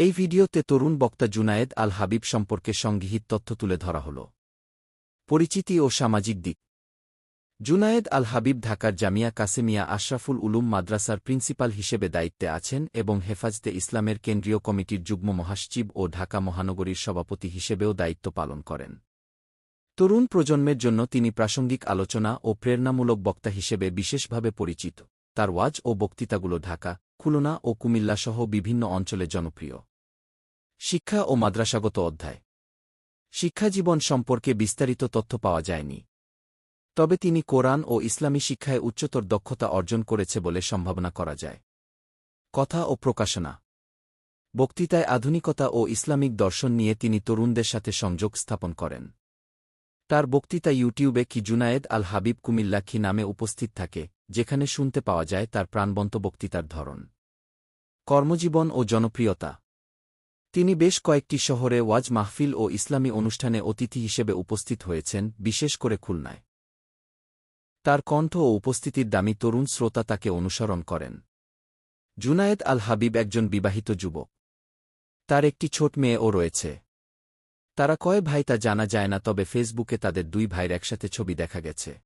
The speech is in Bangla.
এই ভিডিওতে তরুণ বক্তা জুনায়েদ আল হাবিব সম্পর্কে সংগৃহীত তথ্য তুলে ধরা হল। পরিচিতি ও সামাজিক দিক। জুনায়েদ আল হাবিব ঢাকার জামিয়া কাসেমিয়া আশরাফুল উলুম মাদ্রাসার প্রিন্সিপাল হিসেবে দায়িত্বে আছেন এবং হেফাজতে ইসলামের কেন্দ্রীয় কমিটির যুগ্ম মহাসচিব ও ঢাকা মহানগরীর সভাপতি হিসেবেও দায়িত্ব পালন করেন। তরুণ প্রজন্মের জন্য তিনি প্রাসঙ্গিক আলোচনা ও প্রেরণামূলক বক্তা হিসেবে বিশেষভাবে পরিচিত। তার ওয়াজ ও বক্তৃতাগুলো ঢাকা, খুলনা ও কুমিল্লাসহ বিভিন্ন অঞ্চলে জনপ্রিয়। শিক্ষা ও মাদ্রাসাগত অধ্যায়। শিক্ষাজীবন সম্পর্কে বিস্তারিত তথ্য পাওয়া যায়নি। তবে তিনি কোরআন ও ইসলামী শিক্ষায় উচ্চতর দক্ষতা অর্জন করেছে বলে সম্ভাবনা করা যায়। কথা ও প্রকাশনা। বক্তৃতায় আধুনিকতা ও ইসলামিক দর্শন নিয়ে তিনি তরুণদের সাথে সংযোগ স্থাপন করেন। তার বক্তৃতা ইউটিউবে কি জুনায়েদ আল হাবিব কুমিল্লা কি নামে উপস্থিত থাকে, যেখানে শুনতে পাওয়া যায় তার প্রাণবন্ত বক্তৃতার ধরন। কর্মজীবন ও জনপ্রিয়তা। তিনি বেশ কয়েকটি শহরে ওয়াজ মাহফিল ও ইসলামী অনুষ্ঠানে অতিথি হিসেবে উপস্থিত হয়েছেন, বিশেষ করে খুলনায়। তার কণ্ঠ ও উপস্থিতির দামি তরুণ শ্রোতা তাকে অনুসরণ করেন। জুনায়েদ আল হাবিব একজন বিবাহিত যুবক। তার একটি ছোট মেয়েও রয়েছে। তারা কয় ভাই তা জানা যায় না, তবে ফেসবুকে তাদের দুই ভাইয়ের একসাথে ছবি দেখা গেছে।